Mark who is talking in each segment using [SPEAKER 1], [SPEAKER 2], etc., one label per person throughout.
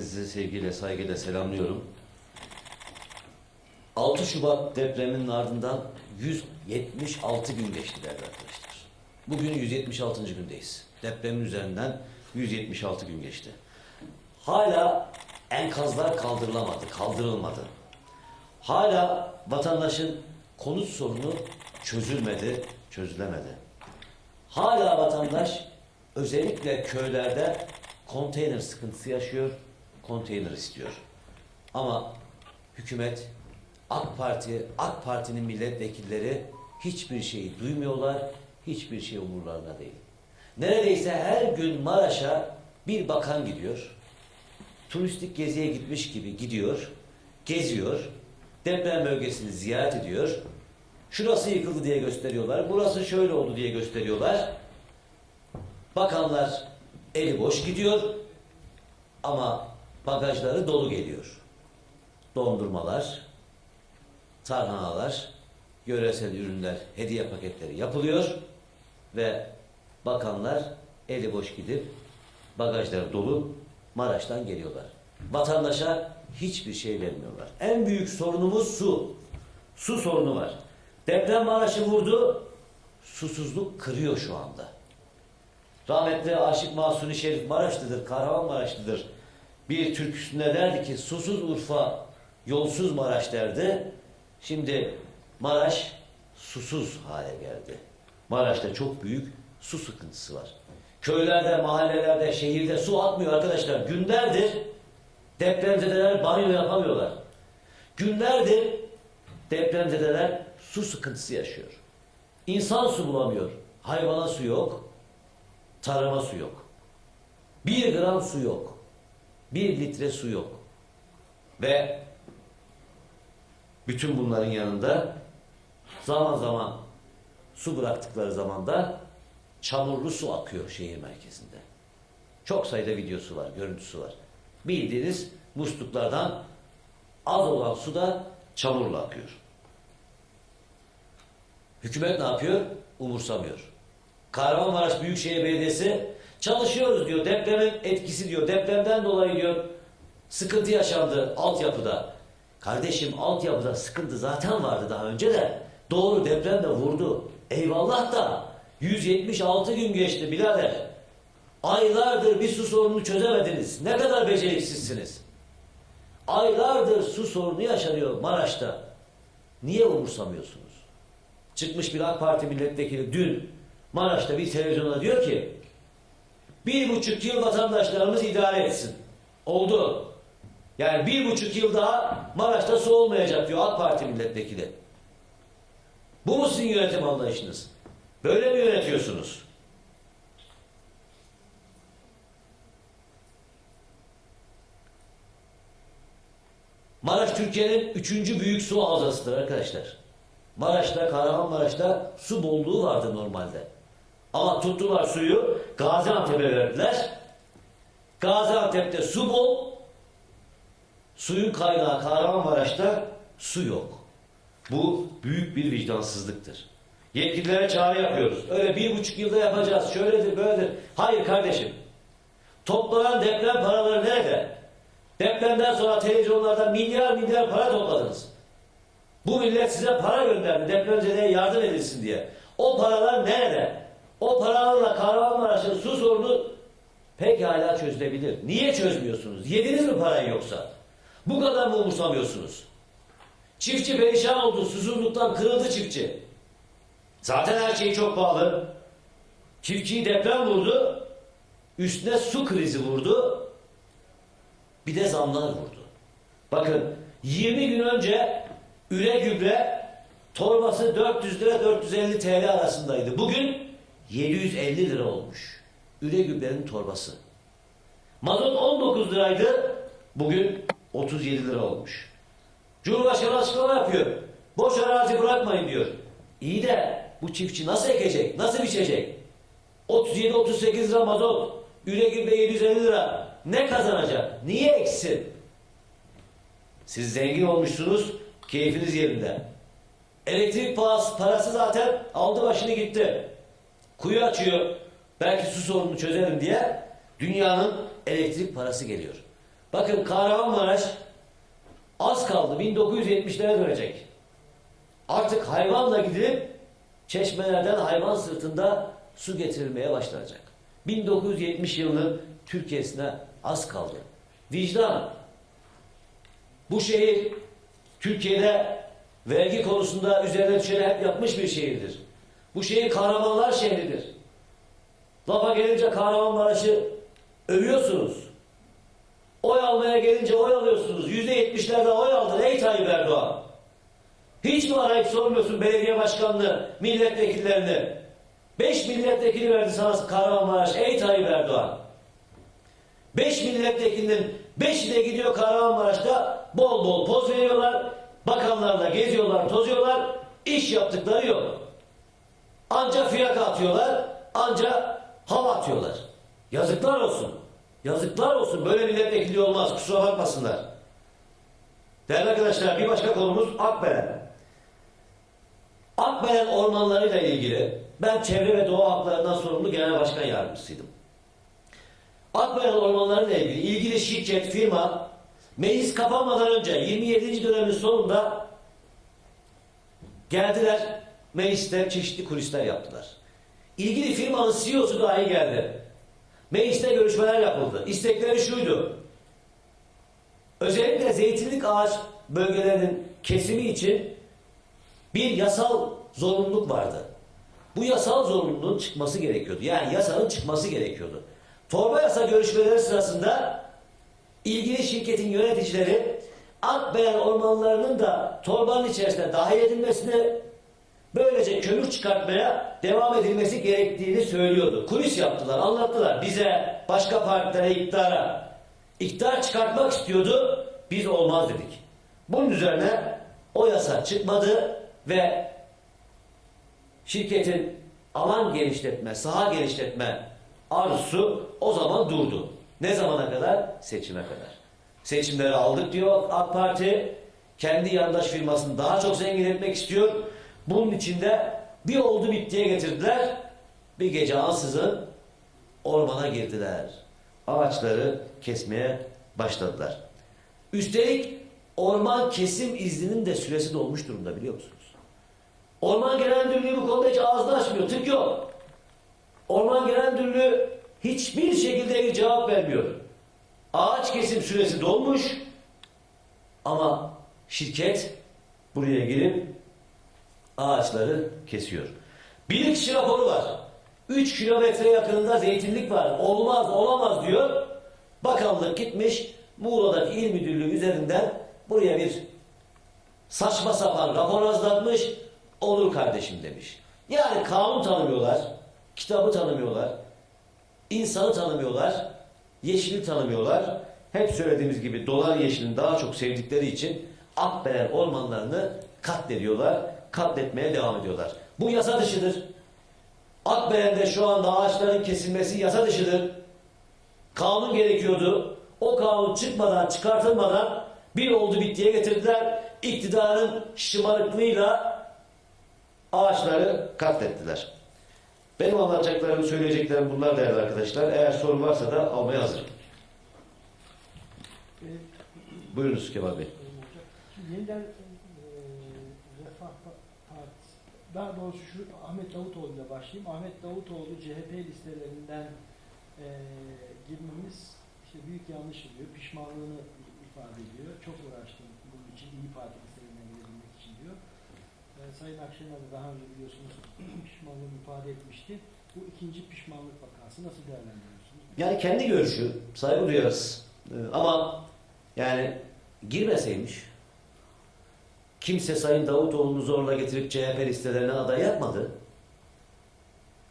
[SPEAKER 1] Sizi sevgiyle, saygıyla selamlıyorum. 6 Şubat depreminin ardından 176 gün geçti değerli arkadaşlar. Bugün 176. gündeyiz. Depremin üzerinden 176 gün geçti. Hala enkazlar kaldırılamadı, kaldırılmadı. Hala vatandaşın konut sorunu çözülmedi, çözülemedi. Hala vatandaş özellikle köylerde konteyner sıkıntısı yaşıyor, konteyner istiyor. Ama hükümet, AK Parti, AK Parti'nin milletvekilleri hiçbir şeyi duymuyorlar, hiçbir şey umurlarında değil. Neredeyse her gün Maraş'a bir bakan gidiyor, turistik geziye gitmiş gibi gidiyor, geziyor, deprem bölgesini ziyaret ediyor, şurası yıkıldı diye gösteriyorlar, burası şöyle oldu diye gösteriyorlar. Bakanlar eli boş gidiyor ama bagajları dolu geliyor. Dondurmalar, tarhanalar, yöresel ürünler, hediye paketleri yapılıyor ve bakanlar eli boş gidip bagajları dolu Maraş'tan geliyorlar. Vatandaşa hiçbir şey vermiyorlar. En büyük sorunumuz su. Su sorunu var. Deprem Maraş'ı vurdu, susuzluk kırıyor şu anda. Rahmetli Aşık Mahsuni Şerif Maraşlıdır, Kahramanmaraşlıdır. Bir türküsünde derdi ki susuz Urfa, yolsuz Maraş derdi. Şimdi Maraş susuz hale geldi. Maraş'ta çok büyük su sıkıntısı var. Köylerde, mahallelerde, şehirde su akmıyor arkadaşlar. Günlerdir depremzedeler banyo yapamıyorlar. Günlerdir depremzedeler su sıkıntısı yaşıyor. İnsan su bulamıyor. Hayvana su yok. Tarıma su yok. Bir gram su yok. Bir litre su yok. Ve bütün bunların yanında zaman zaman su bıraktıkları zaman da çamurlu su akıyor şehir merkezinde. Çok sayıda videosu var, görüntüsü var. Bildiğiniz musluklardan az olan su da çamurla akıyor. Hükümet ne yapıyor? Umursamıyor. Kahramanmaraş Büyükşehir Belediyesi çalışıyoruz diyor. Depremin etkisi diyor. Depremden dolayı diyor sıkıntı yaşandı altyapıda. Kardeşim altyapıda sıkıntı zaten vardı daha önce de. Doğru deprem de vurdu. Eyvallah da 176 gün geçti birader. Aylardır bir su sorununu çözemediniz. Ne kadar beceriksizsiniz. Aylardır su sorunu yaşanıyor Maraş'ta. Niye umursamıyorsunuz? Çıkmış bir AK Parti milletvekili dün Maraş'ta bir televizyonda diyor ki bir buçuk yıl vatandaşlarımız idare etsin. Oldu. Yani bir buçuk yıl daha Maraş'ta su olmayacak diyor AK Parti milletvekili. Bu mu sizin yönetim anlayışınız? Böyle mi yönetiyorsunuz? Maraş Türkiye'nin üçüncü büyük su havzasıdır arkadaşlar. Maraş'ta, Kahramanmaraş'ta su bolluğu vardı normalde. Ama tuttular suyu Gaziantep'e verdiler. Gaziantep'te su bol, suyun kaynağı Kahramanmaraş'ta su yok. Bu büyük bir vicdansızlıktır. Yetkililere çağrı yapıyoruz. Öyle bir buçuk yılda yapacağız, şöyledir, böyledir. Hayır kardeşim. Toplanan deprem paraları nerede? Depremden sonra televizyonlarda milyar milyar para topladınız. Bu millet size para gönderdi depremzedeye yardım edilsin diye. O paralar nerede? O paralarla Kahramanmaraş'ın su sorunu pekala çözülebilir. Niye çözmüyorsunuz? Yediniz mi parayı yoksa? Bu kadar mı umursamıyorsunuz? Çiftçi perişan oldu. Susuzluktan kırıldı çiftçi. Zaten her şey çok pahalı. Çiftçiyi deprem vurdu. Üstüne su krizi vurdu. Bir de zamlar vurdu. Bakın 20 gün önce üre gübre torbası 400 lira 450 TL arasındaydı. Bugün 750 lira olmuş. Üre torbası. Mazot 19 liraydı. Bugün 37 lira olmuş. Cumhurbaşkanı açıklama yapıyor. Boş arazi bırakmayın diyor. İyi de bu çiftçi nasıl ekecek? Nasıl biçecek? 37-38 lira mazot. Üre gübre 750 lira. Ne kazanacak? Niye eksin? Siz zengin olmuşsunuz, keyfiniz yerinde. Elektrik parası zaten aldı başını gitti. Kuyu açıyor, belki su sorununu çözerim diye dünyanın elektrik parası geliyor. Bakın Kahramanmaraş az kaldı 1970'lere dönecek. Artık hayvanla gidilip çeşmelerden hayvan sırtında su getirilmeye başlanacak. 1970 yılının Türkiye'sine az kaldı. Vicdan. Bu şehir Türkiye'de vergi konusunda üzerine düşeni hep yapmış bir şehirdir. Bu şehir kahramanlar şehridir. Lafa gelince Kahramanmaraş'ı övüyorsunuz. Oy almaya gelince oy alıyorsunuz. Yüzde yetmişlerde oy aldın ey Tayyip Erdoğan. Hiç mi arayıp sormuyorsun belediye başkanını, milletvekillerini? Beş milletvekili verdi sana Kahramanmaraş ey Tayyip Erdoğan. Beş milletvekilinin beşi de gidiyor Kahramanmaraş'ta bol bol poz veriyorlar. Bakanlarla geziyorlar, tozuyorlar. İş yaptıkları yok. Anca fiyaka atıyorlar, anca hava atıyorlar. Yazıklar olsun. Yazıklar olsun. Böyle milletvekili olmaz. Kusura bakmasınlar. Değerli arkadaşlar bir başka konumuz Akbelen. Akbelen ormanlarıyla ilgili ben çevre ve doğa haklarından sorumlu genel başkan yardımcısıydım. Akbelen ormanlarıyla ilgili ilgili şirket, firma meclis kapanmadan önce 27. dönemin sonunda geldiler mecliste çeşitli kulisler yaptılar. İlgili firmanın CEO'su dahi geldi. Mecliste görüşmeler yapıldı. İstekleri şuydu. Özellikle zeytinlik ağaç bölgelerinin kesimi için bir yasal zorunluluk vardı. Bu yasal zorunluluğun çıkması gerekiyordu. Yani yasanın çıkması gerekiyordu. Torba yasa görüşmeleri sırasında ilgili şirketin yöneticileri Akbelen ormanlarının da torbanın içerisine dahil edilmesini böylece kömür çıkartmaya devam edilmesi gerektiğini söylüyordu. Kulis yaptılar, anlattılar bize, başka partilere, iktidara. İktidar çıkartmak istiyordu, biz olmaz dedik. Bunun üzerine o yasa çıkmadı ve şirketin alan genişletme, saha genişletme arzusu o zaman durdu. Ne zamana kadar? Seçime kadar. Seçimleri aldık diyor AK Parti. Kendi yandaş firmasını daha çok zengin etmek istiyor. Bunun içinde bir oldu bittiye getirdiler. Bir gece ansızın ormana girdiler. Ağaçları kesmeye başladılar. Üstelik orman kesim izninin de süresi dolmuş durumda biliyor musunuz? Orman Genel Müdürlüğü bu konuda hiç ağzını açmıyor. Tık yok. Orman Genel Müdürlüğü hiçbir şekilde bir cevap vermiyor. Ağaç kesim süresi dolmuş ama şirket buraya girip ağaçları kesiyor. Bilirkişi raporu var. 3 kilometre yakınında zeytinlik var. Olmaz, olamaz diyor. Bakanlık gitmiş Muğla'daki il müdürlüğü üzerinden buraya bir saçma sapan rapor hazırlatmış. Olur kardeşim demiş. Yani kanun tanımıyorlar, kitabı tanımıyorlar, insanı tanımıyorlar, yeşili tanımıyorlar. Hep söylediğimiz gibi dolar yeşilini daha çok sevdikleri için Akbelen ormanlarını katlediyorlar, katletmeye devam ediyorlar. Bu yasa dışıdır. Akbelen'de şu anda ağaçların kesilmesi yasa dışıdır. Kanun gerekiyordu. O kanun çıkmadan, çıkartılmadan bir oldu bittiye getirdiler. İktidarın şımarıklığıyla ağaçları katlettiler. Benim anlatacaklarım, söyleyeceklerim bunlar değerli arkadaşlar. Eğer sorun varsa da almaya hazırım. Buyurunuz Kemal Bey.
[SPEAKER 2] Yeniden daha doğrusu şu Ahmet Davutoğlu ile başlayayım. Ahmet Davutoğlu CHP listelerinden e, girmemiz işte büyük yanlış diyor. Pişmanlığını ifade ediyor. Çok uğraştım bunun için İyi Parti listelerinden girebilmek için diyor. E, Sayın Akşener de daha önce biliyorsunuz pişmanlığını ifade etmişti. Bu ikinci pişmanlık vakası nasıl değerlendiriyorsunuz?
[SPEAKER 1] Yani kendi görüşü, saygı duyarız. Ama yani girmeseymiş, kimse Sayın Davutoğlu'nu zorla getirip CHP listelerine aday yapmadı.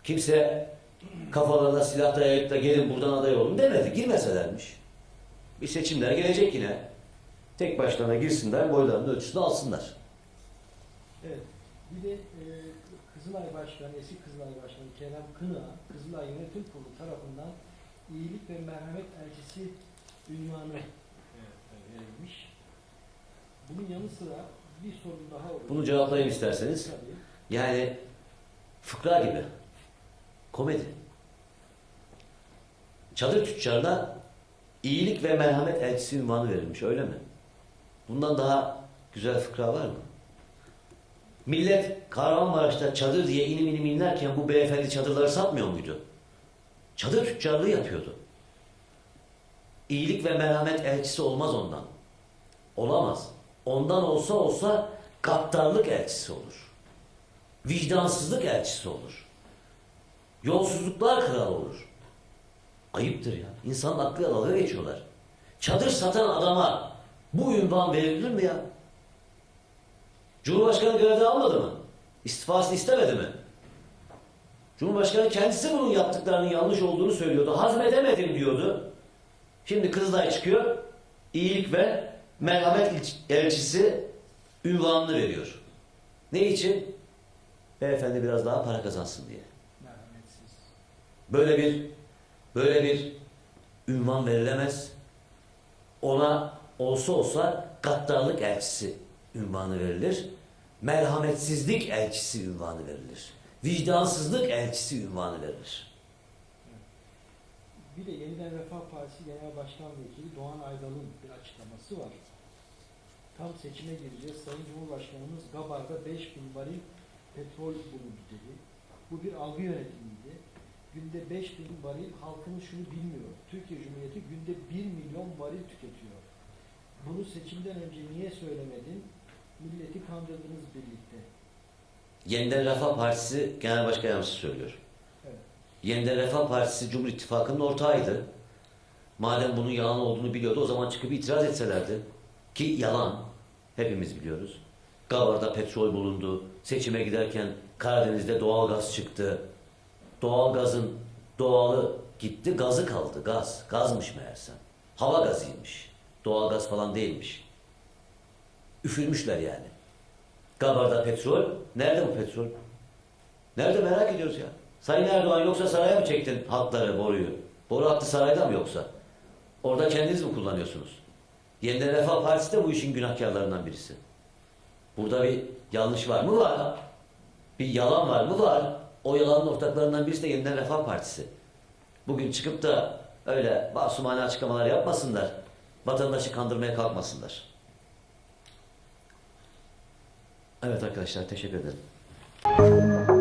[SPEAKER 1] Kimse kafalarına silah dayayıp da gelin buradan aday olun demedi. Girmeselermiş. Bir seçimler gelecek yine. Tek başlarına girsinler, boylarının ölçüsünü alsınlar.
[SPEAKER 2] Evet. Bir de e, Kızılay Başkanı, eski Kızılay Başkanı Kerem Kınığa, Kızılay Yönetim Kurulu tarafından iyilik ve merhamet elçisi ünvanı verilmiş. Bunun yanı sıra bir sorun daha olur.
[SPEAKER 1] Bunu cevaplayayım isterseniz.
[SPEAKER 2] Tabii.
[SPEAKER 1] Yani fıkra gibi. Komedi. Çadır tüccarına iyilik ve merhamet elçisi ünvanı verilmiş öyle mi? Bundan daha güzel fıkra var mı? Millet Kahramanmaraş'ta çadır diye inim inim inlerken bu beyefendi çadırları satmıyor muydu? Çadır tüccarlığı yapıyordu. İyilik ve merhamet elçisi olmaz ondan. Olamaz. Ondan olsa olsa gaddarlık elçisi olur. Vicdansızlık elçisi olur. Yolsuzluklar kralı olur. Ayıptır ya. İnsanın aklıyla dalga geçiyorlar. Çadır satan adama bu ünvan verilir mi ya? Cumhurbaşkanı görevden almadı mı? İstifasını istemedi mi? Cumhurbaşkanı kendisi bunun yaptıklarının yanlış olduğunu söylüyordu. Hazmedemedim diyordu. Şimdi Kızılay çıkıyor. iyilik ve merhamet elçisi ünvanını veriyor. Ne için? Beyefendi biraz daha para kazansın diye.
[SPEAKER 2] Merhametsiz.
[SPEAKER 1] Böyle bir böyle bir ünvan verilemez. Ona olsa olsa gaddarlık elçisi ünvanı verilir. Merhametsizlik elçisi ünvanı verilir. Vicdansızlık elçisi ünvanı verilir.
[SPEAKER 2] Bir de Yeniden Refah Partisi Genel Başkan Vekili Doğan Aydal'ın bir açıklaması var. Tam seçime gireceğiz. Sayın Cumhurbaşkanımız Gabar'da 5000 varil petrol bulundu dedi. Bu bir algı yönetimiydi. Günde 5000 varil halkımız şunu bilmiyor. Türkiye Cumhuriyeti günde 1 milyon varil tüketiyor. Bunu seçimden önce niye söylemedin? Milleti kandırdınız birlikte.
[SPEAKER 1] Yeniden Refah Partisi Genel Başkan Yardımcısı söylüyor. Yeniden Refah Partisi Cumhur İttifakı'nın ortağıydı. Madem bunun yalan olduğunu biliyordu o zaman çıkıp itiraz etselerdi. Ki yalan. Hepimiz biliyoruz. Gavar'da petrol bulundu. Seçime giderken Karadeniz'de doğalgaz çıktı. Doğalgazın doğalı gitti, gazı kaldı. Gaz. Gazmış meğersem. Hava gazıymış. Doğalgaz falan değilmiş. Üfürmüşler yani. Gabar'da petrol. Nerede bu petrol? Nerede merak ediyoruz ya. Sayın Erdoğan yoksa saraya mı çektin hatları, boruyu? Boru hattı sarayda mı yoksa? Orada kendiniz mi kullanıyorsunuz? Yeniden Refah Partisi de bu işin günahkarlarından birisi. Burada bir yanlış var mı? Var. Bir yalan var mı? Var. O yalanın ortaklarından birisi de Yeniden Refah Partisi. Bugün çıkıp da öyle basumane açıklamalar yapmasınlar. Vatandaşı kandırmaya kalkmasınlar. Evet arkadaşlar teşekkür ederim.